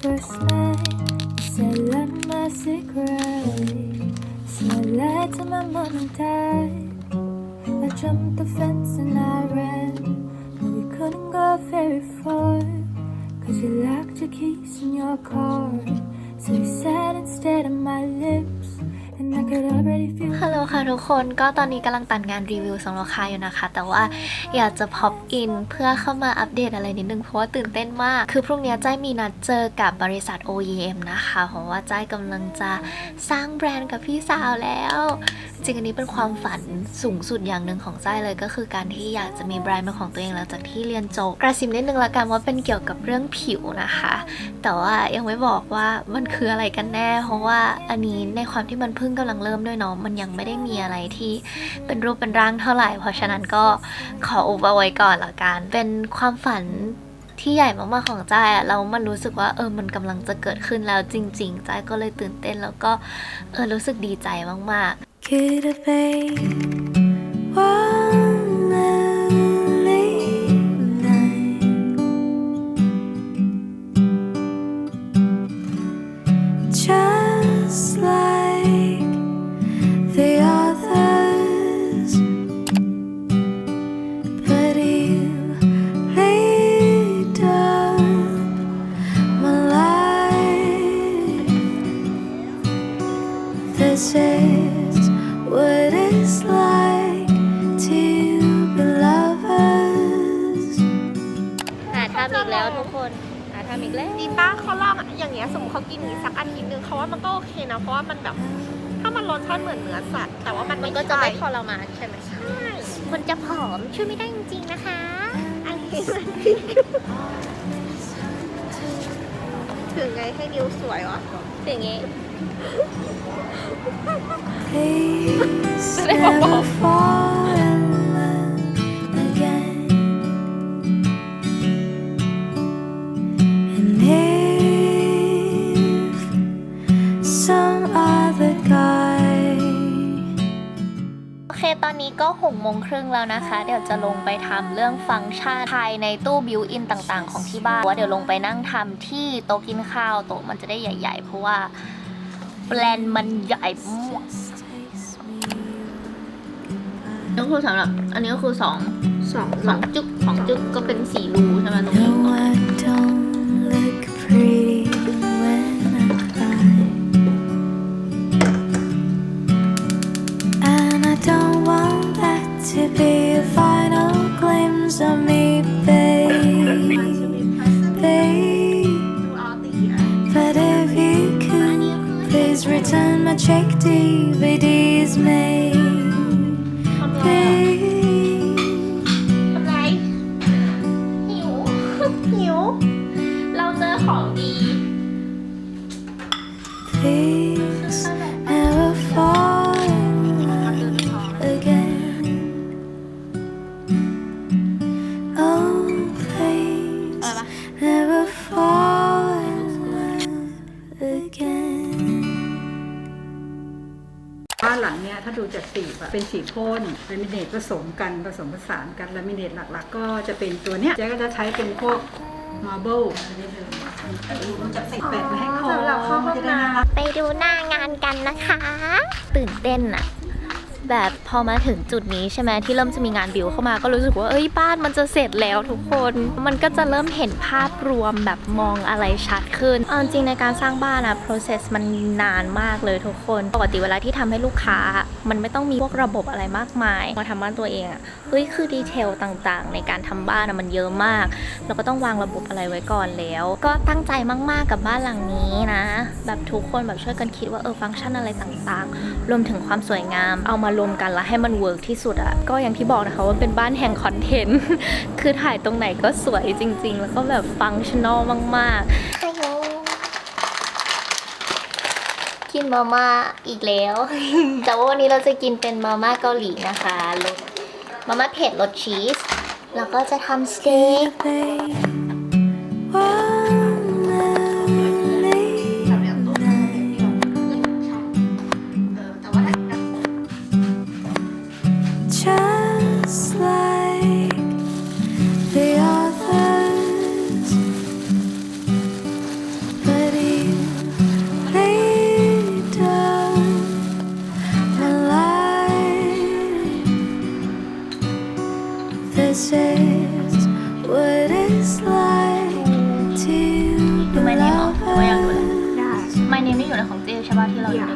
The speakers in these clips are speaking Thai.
first met, you said let my secret. So I to my mom and dad. I jumped the fence and I ran. But we couldn't go very far. Cause you locked your keys in your car. So you sat instead of my lips. ฮัลโหลค่ะทุกคนก็ตอนนี้กำลังตัดงานรีวิวสองราคาอยู่นะคะ แต่ว่าอยากจะพอปอินเพื่อเข้ามาอัปเดตอะไรนิดนึง เพราะว่าตื่นเต้นมาก คือพรุ่งนี้จ้ายมีนัดเจอกับบริษัท OEM นะคะ เพราะว่าจ้ายกำลังจะสร้างแบรนด์กับพี่สาวแล้ว จริงอันนี้เป็นความฝันสูงสุดอย่างหนึ่งของจ้ายเลยก็คือการที่อยากจะมีแบรนด์เป็นของตัวเองหลังจากที่เรียนจบกระซิบนิดนึงละกันว่าเป็นเกี่ยวกับเรื่องผิวนะคะ แต่ว่ายังไม่บอกว่ามันคืออะไรกันแน่ เพราะว่าอันนี้ในความที่มันเพิ่งกำลังเริ่มด้วยเนาะมันยังไม่ได้มีอะไรที่เป็นรูปเป็นร่างเท่าไหร่ เพราะฉะนั้นก็ขออุบเอาไว้ก่อนละกัน เป็นความฝันที่ใหญ่มากๆของจ้ายอะแล้วมันรู้สึกว่าเออมันกำลังจะเกิดขึ้นแล้วจริงๆจ้ายก็เลยตื่นเต้นแล้วก็เออรู้สึกดีใจมากๆ Could have been คนหาทำอีกแล้วดีป้าเขาลองอย่างเงี้ยสมมติเขากินอย่างงี้สักอาทิตย์หนึงเขาว่ามันก็โอเคนะเพราะว่ามันแบบถ้ามันรสชาติเหมือนเนื้อสัตว์แต่ว่ามันมันไม่ก็จะไม่ทใช่รมานใช่ไหมใช่คนจะผอมช่วยไม่ได้จริงๆนะคะอันนี้มันถึงไงให้นิวสวยวะอย่างงี้ Please never fall นนี้ก็หกโมงครึ่งแล้วนะคะ เดี๋ยวจะลงไปทำเรื่องฟังก์ชันภายในตู้บิวอินต่างๆ ของที่บ้านว่าเดี๋ยวลงไปนั่งทำที่โต๊ะกินข้าวโต๊ะมันจะได้ใหญ่ ๆ เพราะว่าแบรนด์มันใหญ่มาก takes me นี่คือสำหรับอันนี้ก็คือสองสองสองจึกสองจึกก็เป็นสี่รูใช่ไหมตรงนี้ หิว เราเจอของดี Please never fall in love again. Oh, please never fall in love again. บ้านหลังเนี้ยถ้าดูจากสีอะเป็นสีพ่นลามิเนตผสมกันผสมผสานกันลามิเนตหลัก ๆ ก็จะเป็นตัวเนี้ยเจ๊ก็จะใช้เป็นพวก มาร์เบิลรู้จักสีแปะไว้ให้คอสำหรับเข้าห้องจะได้น้ำน่ารักไปดูหน้างานกันนะคะ ตื่นเต้นอะแบบพอมาถึงจุดนี้ใช่ไหมที่เริ่มจะมีงานบิวเข้ามาก็รู้สึกว่าเอ้ยบ้านมันจะเสร็จแล้วทุกคน มันก็จะเริ่มเห็นภาพรวมแบบมองอะไรชัดขึ้นเอาจริงในการสร้างบ้านอะ process มันนานมากเลยทุกคน ปกติเวลาที่ทำให้ลูกค้า มันไม่ต้องมีพวกระบบอะไรมากมายมาทำบ้านตัวเองอะเฮ้ยคือดีเทลต่างๆ ในการทำบ้านอะมันเยอะมาก เราก็ต้องวางระบบอะไรไว้ก่อนแล้ว ก็ตั้งใจมากๆกับบ้านหลังนี้นะ แบบทุกคนแบบช่วยกันคิดว่าเออฟังก์ชันอะไรต่างๆ รวมถึงความสวยงาม เอามารวมกันแล้วให้มันเวิร์กที่สุดอะก็อย่างที่บอกนะคะว่าเป็นบ้านแห่งคอนเทนต์คือถ่ายตรงไหนก็สวยจริง ๆ แล้วก็แบบฟังก์ชั่นอลมากๆฮัลโหล กินมาม่าอีกแล้ว แต่ว่าวันนี้เราจะกินเป็นมาม่าเกาหลีนะคะรสมาม่าเผ็ดรสชีส แล้วก็จะทำสเต็ก ดูไมเนมหอหวายาดูแลไม่เนมนี่อยู่ในของเจใช่ป่ะที่เราอยู่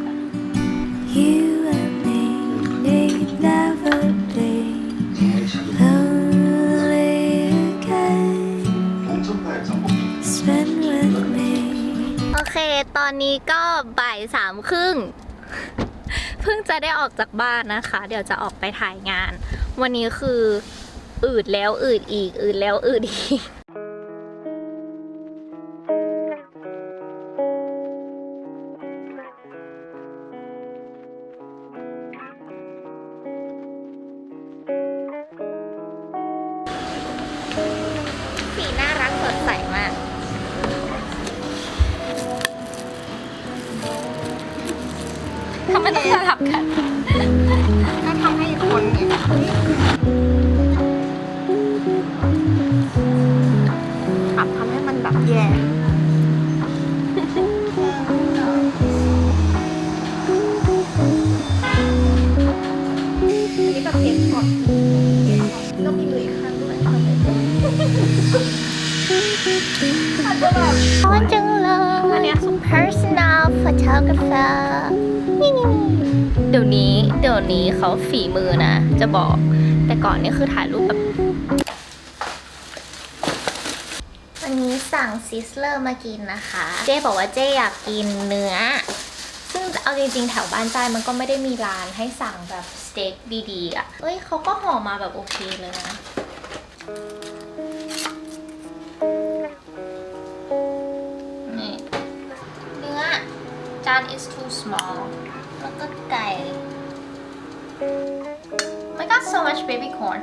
โอเค ตอนนี้ก็บ่ายสามครึ่ง เพิ่งจะได้ออกจากบ้านนะคะ เดี๋ยวจะออกไปถ่ายงาน วันนี้คือ อืดแล้วอืดอีก อืดแล้วอืดอีกสีน่ารักสดใสมาก ทำไมต้องสลับกัน ก็ทำให้คนเนี่ photographer นี่เดี๋ยวนี้เดี๋ยวนี้เขาฝีมือนะ จะบอก แต่ก่อนนี่คือถ่ายรูปแบบวันนี้สั่งซิสเลอร์มากินนะคะ เจ๊บอกว่าเจ๊อยากกินเนื้อ ซึ่งเอาจริงๆ แถวบ้านจ้ายมันก็ไม่ได้มีร้านให้สั่งแบบสเต็กดีๆอะเอ้ยเขาก็ห่อมาแบบโอเคเลยนะ จาน is too small แล้วก็ไก่ my god so much baby corn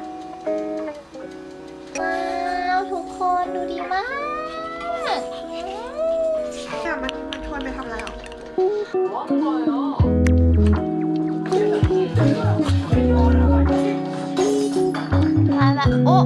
ว้าวทุกคนดูดีมากเนี่ยมันมันชวนไปทำอะไรอะ มาแบบโอ้